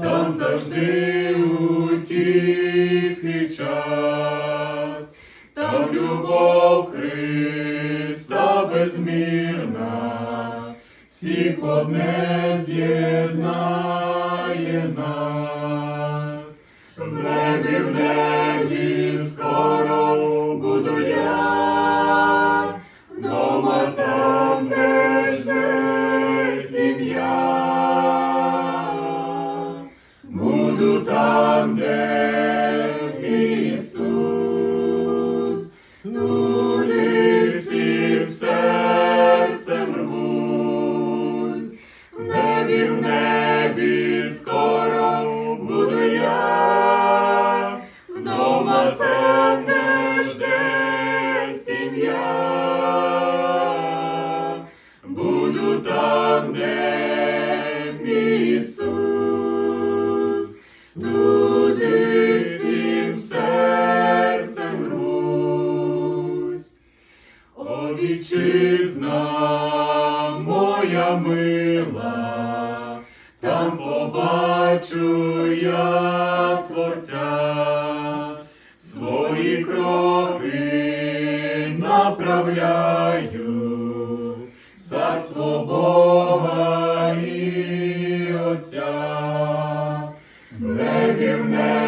там завжди утіхний час, там любов Христа безмірна, всіх одне з'єднає нас. Буду там, де Ісус, туди всім серцем рвусь. В небі, в небі скоро буду я, вдома там, де жде сім'я. Буду там, де Ісус, вітчизна моя мила, там побачу я Творця, свої кроки направляю, царство Бога і Отця. Небі, в небі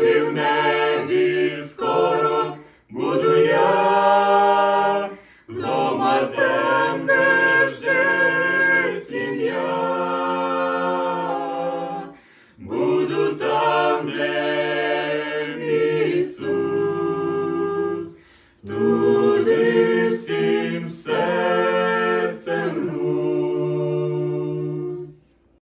Небі, в небі скоро буду я, вдома там, де сім'я. Буду там, де